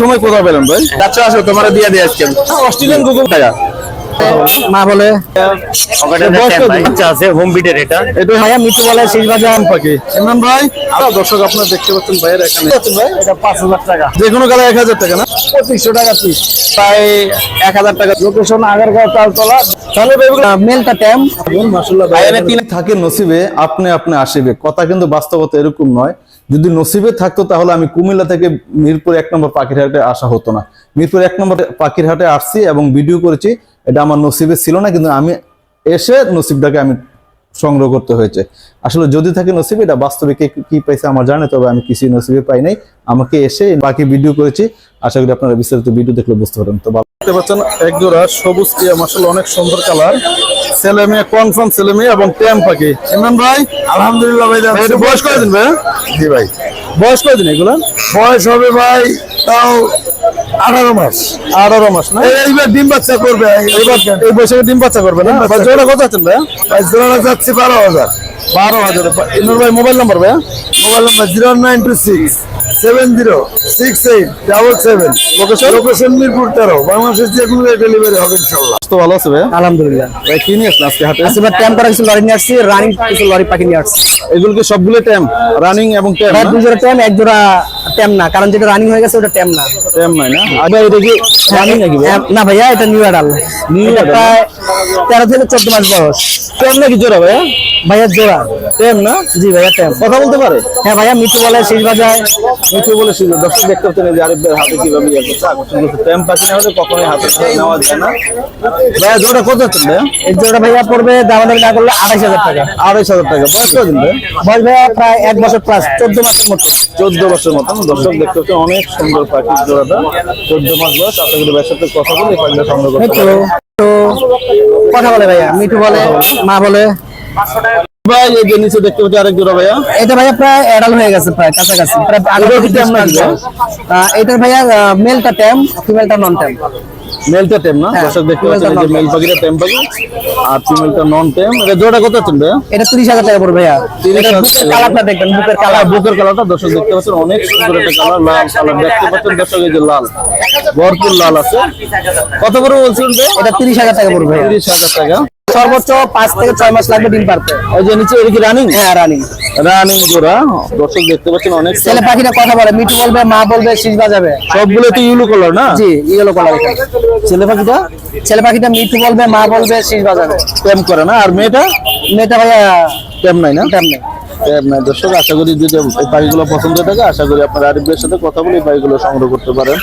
সময় পেলেন ভাই? আচ্ছা আসো তোমার দিয়ে দিয়ে আজকে। অস্ট্রেলিয়ান গুগল টাকা মা বলে? বাচ্চা আছে হোম এটা এটা ভাইয়া মিঠু বলে শেষ বাজার পাখি। ইমরান ভাই আর দর্শক আপনারা দেখতে পাচ্ছেন ভাইয়ের এখানে। ভাই। এটা পাঁচ হাজার টাকা। যে কোনো কালার এক হাজার টাকা না? পঁচিশশো টাকা পিস প্রায় এক হাজার টাকা। লোকেশন আগারগাঁও তালতলা। তাহলে মেলটা ট্যাম মাসাল্লাহ ভাইয়ের তিন থাকে নসিবে আপনি আপনি আসিবে। কথা কিন্তু বাস্তবতা এরকম নয়। যদি নসিবে থাকতো তাহলে আমি কুমিল্লা থেকে মিরপুর এক নম্বর পাখির হাটে আসা হতো না। মিরপুর এক নম্বর পাখির হাটে আসছি এবং ভিডিও করেছি। এটা আমার নসিবে ছিল না, কিন্তু আমি এসে নসিবটাকে আমি সংগ্রহ করতে হয়েছে। আসলে যদি থাকে নসিবে, এটা বাস্তবে কে কি পাইছে আমার জানে, তবে আমি কিছুই নসিবে পাই নাই। আমাকে এসে বাকি ভিডিও করেছি। আশা করি আপনারা বিস্তারিত ভিডিও দেখলে বুঝতে পারেন তো দেখতে পাচ্ছেন এক জোড়া সবুজ টিয়া মাসাল অনেক সুন্দর কালার। ছেলে মেয়ে কনফার্ম ছেলে মেয়ে এবং ট্যাম পাখি। ইমরান ভাই? আলহামদুলিল্লাহ ভাই এটা বয়স করে দিন ভাই? জি ভাই। বয়স করে দিন এগুলো? বয়স হবে ভাই তাও আঠারো মাস। আঠারো মাস না? এইবার ডিম বাচ্চা করবে এবার এই বয়সে ডিম বাচ্চা করবে না? ভাই, জোড়া কত আছেন ভাই? ভাই জোড়া যাচ্ছে বারো হাজার। বারো হাজার। ইমরান ভাই মোবাইল নাম্বার ভাই? Mobile number zero nine two six. Seven zero six eight double seven. Location location Mirpur তেরো। বাংলাদেশের যে কোনো ডেলিভারি হবে ইনশাল্লাহ তো ভালো আছে ভাই আলহামদুলিল্লাহ। ভাই কি নিয়ে আসলেন আজকে করা কিছু লরি নিয়ে আসছি রানিং কিছু লরি পাখি নিয়ে আসছি। এগুলো কি সবগুলো ট্যাম রানিং এবং ট্যাম ভাই দুই জোড়া ট্যাম এক জোড়া না। কারণ যেটা রানিং হয়ে গেছে ওটা ট্যাম না। ট্যাম নাই না? ভাই এটা কি রানিং নাকি হ্যাঁ, না ভাইয়া এটা নিউ অ্যাডাল adult? প্রায় তেরো থেকে চোদ্দ মাস বয়স। নাকি জোড়া ভাই ভাইয়া জোড়া। ট্যাম না? জি ভাইয়া ট্যাম কথা বলতে পারে? হ্যাঁ ভাইয়া মিঠু বলে শেষ বাজায় মিঠু বলে শুধু দর্শক দেখতে পাচ্ছেন যে আরিফদের হাতে কীভাবে ইয়ে করছে আকর্ষণ করছে। ট্যাম পাখি না হলে কখনোই হাতে নেওয়া যায় না। ভাই জোড়া কত আছেন ভাই এই জোড়া ভাইয়া পড়বে দামাদামি না করলে আড়াইশ হাজার টাকা। আড়াইশ হাজার টাকা। বয়স ভাই বয়স ভাইয়া প্রায় এক বছর প্লাস চোদ্দ মাসের মতো। চোদ্দ বছর মতন। দর্শক দেখতে পাচ্ছেন অনেক সুন্দর পাখির জোড়াটা। চোদ্দ মাস বয়স ভাইয়ের সাথে কথা বলে পাখিটা সংগ্রহ করতে তো কথা বলে ভাইয়া মিঠু বলে মা বলে। ভাই এই যে নিচে দেখতে পাচ্ছি আরেক জোড়া ভাইয়া। এটা ভাইয়া প্রায় অ্যাডাল হয়ে গেছে প্রায় কাছাকাছি প্রায় আগে কি নাকি ভাই? এটার ভাইয়া মেলটা ট্যাম ফিমেলটা নন ট্যাম মেলটা টেম না? হ্যাঁ, দর্শক দেখতে পাচ্ছেন যে মেল পাখিটা টেম পাখি আর ফিমেলটা নন টেম এটা জোড়া কত আছেন ভাইয়া? এটা তিরিশ হাজার টাকা পড়বে ভাইয়া। 30,000 বুকের কালারটা দেখবেন বুকের কালার। কালার বুকের কালারটা দর্শক দেখতে পাচ্ছেন অনেক সুন্দর একটা কালার লাল কালার। দেখতে পাচ্ছেন দর্শক এই যে লাল। ভরপুর লাল আছে। কত করে বলছেন এটা তিরিশ হাজার টাকা পড়বে ভাইয়া। তিরিশ হাজার টাকা। সর্বোচ্চ পাঁচ থেকে ছয় মাস লাগবে ডিম পারতে। ওই যে নিচে এটা কি রানিং হ্যাঁ রানিং রানিং দর্শক দেখতে পাচ্ছেন অনেক ছেলে পাখিটা কথা বলে মিঠু বলবে মা বলবে শীষ বাজাবে। সবগুলো তো কালার না? জি ইয়েলো কালার ছেলে পাখিটা? ছেলে পাখিটা মিঠু বলবে মা বলবে শীষ বাজাবে। টেম করে না? আর মেয়েটা? মেয়েটা ভাইয়া টেম নাই না? টেম নাই। দর্শক আশা করি যদি এই পাখিগুলো পছন্দ থাকে আশা করি আপনার আরিফের সাথে কথা বলে এই পাখিগুলো সংগ্রহ করতে পারেন।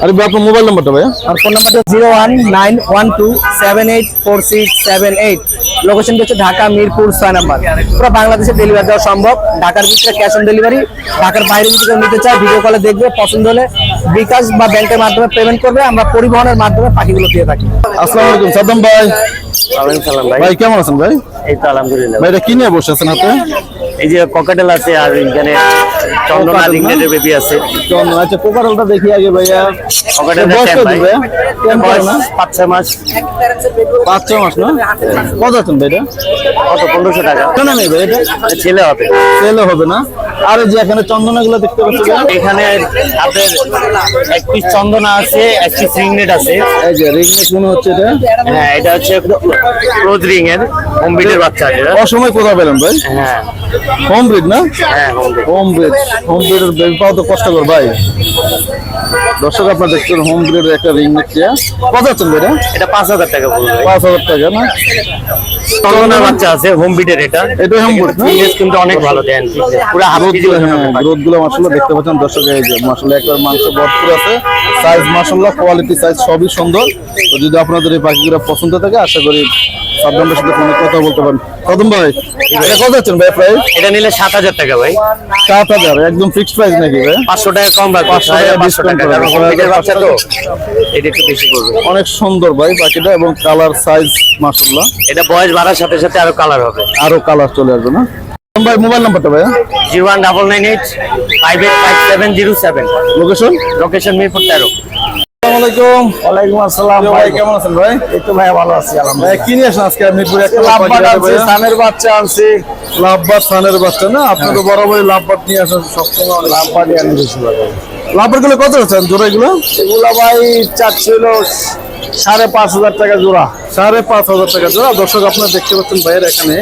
ভাই, আপনার মোবাইল নাম্বারটা ভাইয়া আর ফোন নাম্বারটা zero one nine one two seven eight four six seven eight location হচ্ছে ঢাকা মিরপুর ছয় নাম্বার। পুরো বাংলাদেশে ডেলিভারি দেওয়া সম্ভব। ঢাকার ভিতরে ক্যাশ অন ডেলিভারি ঢাকার বাইরে যদি কেউ নিতে চায় ভিডিও কলে দেখবে পছন্দ হলে বিকাশ বা ব্যাংকের মাধ্যমে পেমেন্ট করবে আমরা পরিবহনের মাধ্যমে পাখিগুলো দিয়ে থাকি। আসসালামু আলাইকুম সাদ্দাম ভাই। ওয়ালাইকুম সালাম ভাই। ভাই কেমন আছেন ভাই? এই তো আলহামদুলিল্লাহ। ভাই এটা কি নিয়ে বসে আছেন হাতে? এই যে ককাটেল আছে আর এখানে চন্দনা Cockatiel রিংনেটের বেবি আছে। চন্দন আচ্ছা দেখি আগে ভাইয়া। ককাটেল বয়স কত মাস। না? কত আছেন কত? পনেরোশো টাকা। কেন নেই ভাই এটা? ছেলে হবে। সেলও হবে না? আর যে এখানে চন্দনা গুলো দেখতে পাচ্ছি এখানে আপনার এক পিস চন্দনা আছে একটি পিস রিংনেট আছে। এই যে রিংনেট মনে হচ্ছে এটা? হ্যাঁ এটা হচ্ছে ক্লোজ রিং এর হোমবিটের বাচ্চা আছে অসময় কোথায় পেলেন ভাই? হ্যাঁ। হোম ব্রিড না? হ্যাঁ home breed home breed home breed home ব্রিডের পাওয়া তো কষ্টকর ভাই। দর্শক আপনার দেখছেন হোম ব্রিডের একটা রিং নেট কত আছেন এটা এটা পাঁচ হাজার টাকা পড়বে পাঁচ হাজার টাকা না? বাচ্চা আছে এটা। এটা হোম ফিটনেস কিন্তু অনেক ভালো দেন। পুরো হাফ কেজি ওজন হবে। গ্রোথগুলো মাসাল্লাহ দেখতে পাচ্ছেন দর্শক এই যে মাসাল্লাহ একবার মাংস ভরপুর আছে। সাইজ কোয়ালিটি সাইজ সবই সুন্দর। তো যদি আপনাদের এই পাখিগুলো পছন্দ থাকে আশা করি সাবধানের সাথে ফোনে কথা বলতে পারেন। কদম ভাই এটা কত আছেন ভাই প্রাইস এটা নিলে সাত হাজার টাকা ভাই। সাত হাজার একদম ফিক্সড প্রাইস নাকি ভাই? পাঁচশো টাকা কম রাখব। 500 টাকা পাঁচশো টাকা বাচ্চা তো। এটা একটু বেশি পড়বে অনেক সুন্দর ভাই পাখিটা এবং কালার সাইজ মাসাল্লাহ এটা বয়স বাড়ার সাথে সাথে আরও কালার হবে। আরও কালার চলে আসবে না? ভাই মোবাইল নাম্বারটা ভাই zero one double nine eight five eight five seven zero seven location location Mirpur তেরো। আসসালামু আলাইকুম। ওয়ালাইকুম আসসালাম ভাই কেমন আছেন ভাই? এই তো ভাই ভালো আছি ভাই আলহামদুলিল্লাহ কি নিয়ে আসেন আজকে? মিরপুরে একটা লাভবাট আনছি সানের বাচ্চা আনছি। সানের বাচ্চা না? আপনি তো বরাবরই লাভবাদ নিয়ে আসেন সবসময়। আনি বেশি গুলো কত আছেন জোড়া এগুলো এগুলা ভাই চাচ্ছিল সাড়ে পাঁচ হাজার টাকা জোড়া। সাড়ে পাঁচ হাজার টাকা জোড়া। দর্শক আপনারা দেখতে পাচ্ছেন বাইরে এখানে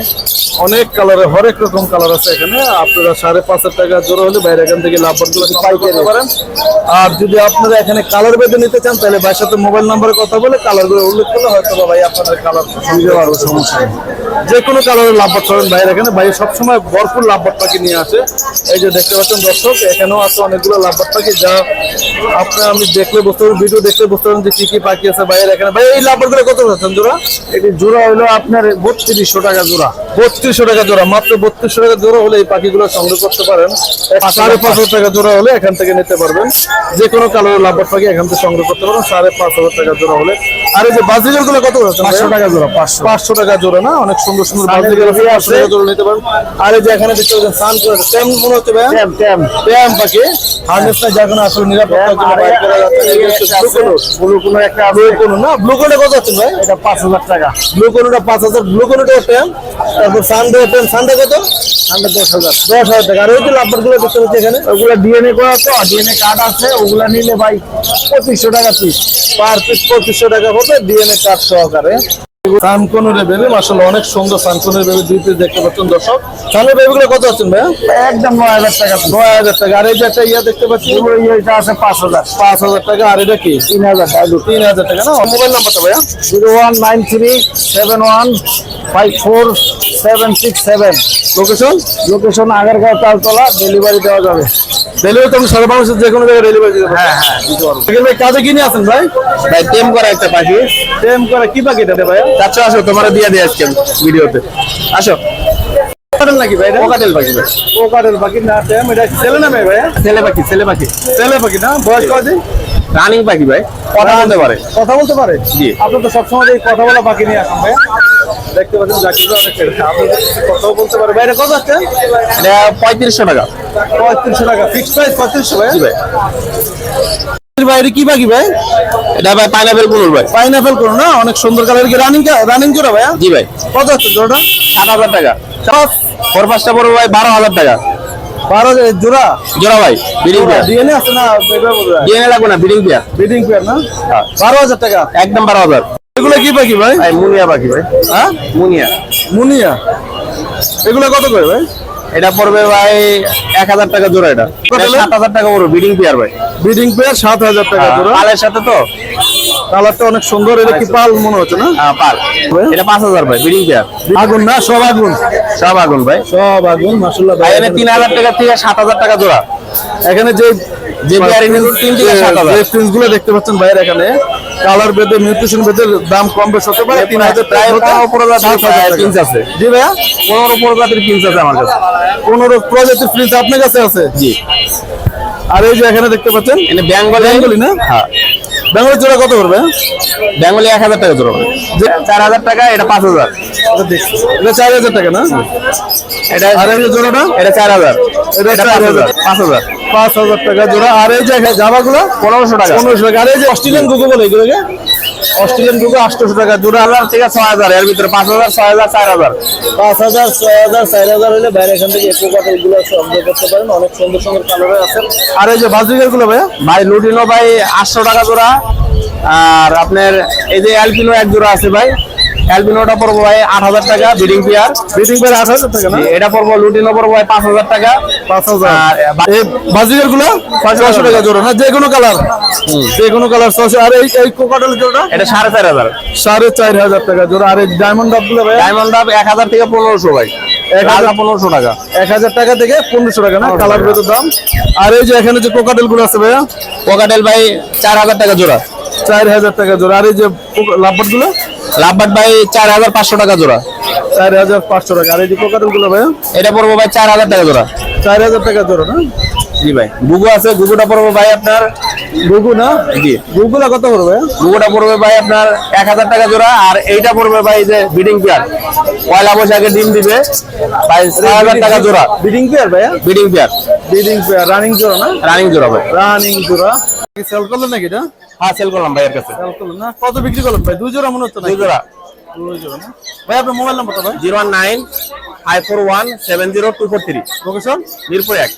অনেক কালারের হরেক রকম কালার আছে এখানে। আপনারা সাড়ে পাঁচ হাজার টাকা জোড়া হলে বাইরে এখান থেকে লাভ করতে পারেন। আর যদি আপনারা এখানে কালার বেঁধে নিতে চান তাহলে ভাইয়ের সাথে মোবাইল নাম্বারে কথা বলে কালারগুলো উল্লেখ করলে হয়তো বা ভাই আপনাদের কালার সুবিধা পারবে সমস্যা যে কোনো কালারের লাভবাদ পাবেন বাইরে এখানে। ভাই সবসময় ভরপুর লাভবাদ পাখি নিয়ে আসে। এই যে দেখতে পাচ্ছেন দর্শক এখানেও আছে অনেকগুলো লাভবাদ পাখি যা আপনার আমি দেখলে বুঝতে পারবেন ভিডিও দেখলে বুঝতে পারবেন যে কি কি পাখি আছে বাইরে এখানে। ভাই এই লাভবাদগুলো কত যাচ্ছেন জোড়া? এটি জোড়া হলো আপনার বত্রিশশো টাকা জোড়া। বত্রিশশো টাকা জোড়া মাত্র বত্রিশশো টাকা জোড়া হলে এই পাখিগুলো সংগ্রহ করতে পারেন। সাড়ে পাঁচ হাজার টাকা জোড়া হলে এখান থেকে নিতে পারবেন। যে কোনো কালারের লাভবাদ পাখি এখান থেকে সংগ্রহ করতে পারবেন। সাড়ে পাঁচ হাজার টাকা জোড়া হলে। আর এই যে বাজিগারগুলো কত পাঁচশো টাকা জোড়া পাঁচশো। টাকা জোড়া না? অনেক সুন্দর সুন্দর বাজিগার আছে পাঁচশো টাকা জোড়া নিতে পারেন আর এই যে এখানে দেখতে পাচ্ছেন সান করে সেম মনে হচ্ছে ট্যাম ট্যাম ব্যায়াম পাখি। হার্নেস না যখন আসলে নিরাপত্তার জন্য বাইর করা যাচ্ছে। ব্লু কোনো একটা ব্লু কোনো না? ব্লু কোনটা কত আছে ভাই? এটা পাঁচ হাজার টাকা। ব্লু কোনটা পাঁচ হাজার ব্লু কোনটা ট্যাম তারপর কত? দশ হাজার। দশ হাজার টাকা। আর ওই যে লাভবারগুলো দেখতে পাচ্ছি এখানে? ওগুলা ডিএনএ করা তো ডিএনএ কার্ড আছে ওগুলো নিলে ভাই পঁচিশশো টাকা পিস পার পিস পঁচিশশো টাকা হবে ডিএনএ কার্ড সহকারে। সানকনের বেবি মাসাল অনেক সুন্দর সানকনের বেবি দুই পিস দেখতে পাচ্ছেন দর্শক। কত আছেন একদম নয় হাজার টাকা। নয় হাজার টাকা। আর এই যে একটা ইয়া দেখতে পাচ্ছি। এটা আছে পাঁচ হাজার। পাঁচ হাজার টাকা। আর এটা কি? তিন হাজার। টাকা তিন হাজার টাকা না? মোবাইল নাম্বারটা ভাইয়া? Zero one nine three seven one five four seven six seven. Location location Agargaon Taltala. Delivery দেওয়া যাবে। ডেলিভারি তো সারা বাংলাদেশের যে কোনো জায়গায় ডেলিভারি দিতে হ্যাঁ হ্যাঁ দিতে পারব। ভাই কাজে কিনে আছেন ভাই? ভাই টেম করা একটা পাখি। সেম করে কি পাখি এটা ভাইয়া চারশো আসো তোমার দিয়ে দিয়ে আজকে ভিডিওতে। আসো। কাটেল নাকি ভাই এটা? কোকাটেল পাখি ভাই। ও কাটেল পাখি না সেম এটা ছেলে না ভাইয়া ছেলে পাখি ছেলে পাখি। ছেলে পাখি না? বয়স কত? রানিং পাখি ভাই। কথা বলতে পারে। কথা বলতে পারে? জি। আপনি তো সবসময় কথা বলা বাকি নিয়ে আসেন ভাই। দেখতে পাচ্ছেন জাকির বলতে পারে ভাই এটা কত আছে? এটা পঁয়ত্রিশশো টাকা। পঁয়ত্রিশশো টাকা। ফিক্স প্রাইস পঁয়ত্রিশশো ভাই? জি ভাই। ভাই কি বাকি ভাই? এটা ভাই পাইনাপেল পুনুর ভাই। পাইনাপেল করো না? অনেক সুন্দর কালার কি রানিং রানিং করো ভাইয়া? জি ভাই। কত আছে জোড়াটা? সাত হাজার টাকা। ফোর পাঁচটা পড়বে ভাই বারো হাজার টাকা। বারো জোড়া? জোড়া ভাই বিডিং পেয়ার ডিএনএ আছে না? ডিএনএ লাগবে না বিডিং পেয়ার বিডিং পেয়ার না? বারো হাজার টাকা। একদম বারো হাজার। এগুলো কি পাখি ভাই? ভাই মুনিয়া পাখি ভাই। হ্যাঁ? মুনিয়া। মুনিয়া। এগুলো কত করে ভাই? এটা পড়বে ভাই এক হাজার টাকা জোড়া এটা? সাত হাজার টাকা পড়বে বিডিং পেয়ার ভাই। বিডিং পেয়ার সাত হাজার টাকা জোড়া। পালের সাথে তো? কালারটা অনেক সুন্দর এটা কি পাল মনে হচ্ছে না? হ্যাঁ, পাল। এটা পাঁচ হাজার ভাই বিডিং পেয়ার আগুন না সব আগুন। সব আগুন ভাই। সব আগুন মাসাল্লাহ ভাই। এখানে তিন হাজার টাকা থেকে সাত হাজার টাকা জোড়া। এখানে যে যে পেয়ারে তিন থেকে সাত হাজার। দেখতে পাচ্ছেন ভাইয়ের এখানে। কালার বেদে মিউটেশন বেদে দাম কম বেশ হতে পারে তিন হাজার প্রায়। প্রিন্স আছে জি ভাইয়া পনেরো প্রজাতির প্রিন্স আছে আমার কাছে। পনেরো প্রজাতির প্রিন্স আপনার কাছে আছে? জি। আর এই যে এখানে দেখতে পাচ্ছেন? বেঙ্গলি। বেঙ্গলি না? হ্যাঁ। বেঙ্গলি জোড়া কত করবে? বেঙ্গলি এক হাজার টাকা জোড়া ভাই। চার হাজার টাকা এটা পাঁচ হাজার। এটা চার হাজার টাকা না? এটা আর এই জোড়াটা? এটা চার হাজার। এটা চার হাজার। পাঁচ হাজার। পাঁচ হাজার টাকা জোড়া। আর এই যে জামা গুলো পনেরোশো টাকা। পনেরোশো টাকা। আর এই যে অস্ট্রেলিয়ান গুগো বলে এগুলোকে অস্ট্রেলিয়ান গুগো আটশোশো টাকা জোড়া। হাজার থেকে ছয় হাজার। এর ভিতরে পাঁচ হাজার ছয় হাজার চার হাজার। পাঁচ হাজার ছয় হাজার চার হাজার হলে বাইরে এখান থেকে একো কাঠেরগুলো সংগ্রহ করতে পারেন। অনেক সুন্দর সুন্দর কালারে আছে। আর এই যে বাজিকারগুলো ভাইয়া? ভাই লুটিনো ভাই আটশো টাকা জোড়া। আর আপনার এই যে অ্যালপিনো এক জোড়া আছে ভাই। অ্যালপিনোটা পড়ব ভাই আট হাজার টাকা বিডিং পেয়ার বিটিং পেয়ার আট হাজার টাকা না? এটা পড়ব লুটিনো পড়ব ভাই পাঁচ হাজার টাকা। পাঁচ হাজার। বাজিকারগুলো? ছয়শো টাকা জোড়া না? যে কোনো কালার যে কোনো কালার ছয়শো আর এই এই কোকাটেল জোড়া এটা সাড়ে চার হাজার। সাড়ে চার হাজার টাকা জোড়া। আর এই ডায়মন্ড ডাবগুলো ভাইয়া ডায়মন্ড ডাব এক হাজার থেকে পনেরোশো ভাই। এক হাজার পনেরোশো টাকা। এক হাজার টাকা থেকে পনেরোশো টাকা না? কালার ভেতর দাম। আর এই যে এখানে যে কোকাটেলগুলো আছে ভাইয়া? কোকাটেল ভাই চার হাজার টাকা জোড়া। চার হাজার টাকা জোড়া। আর এই যে লাভবাটগুলো? লাভবাট ভাই চার হাজার পাঁচশো টাকা জোড়া। চার হাজার পাঁচশো টাকা। আর এই যে কোকাটেলগুলো ভাইয়া? এটা পড়ব ভাই চার হাজার টাকা জোড়া। চার হাজার টাকা জোড়া না? জি ভাই। গুগু আছে গুগুটা পড়ব ভাই আপনার গুগু না? জি। গুগুলা কত করবে গুগুটা পড়বে ভাই আপনার এক হাজার টাকা জোড়া আর এইটা পড়বে ভাই যে বিডিং পেয়ার পয়লা বৈশাখে ডিম দিবে ভাই ছয় হাজার টাকা জোড়া। বিডিং পেয়ার ভাইয়া? Breeding pair breeding pair running জোড়া না? রানিং জোড়া ভাই। রানিং জোড়া। সেল করলেন নাকি এটা? হ্যাঁ সেল করলাম ভাইয়ের কাছে। সেল করলেন না? কত বিক্রি করলেন ভাই? দুই জোড়া মনে হচ্ছে দুই জোড়া। দুই জোড়া না? ভাই আপনার মোবাইল নাম্বারটা ভাই? Zero one nine five four one seven zero two four three. Location Mirpur এক।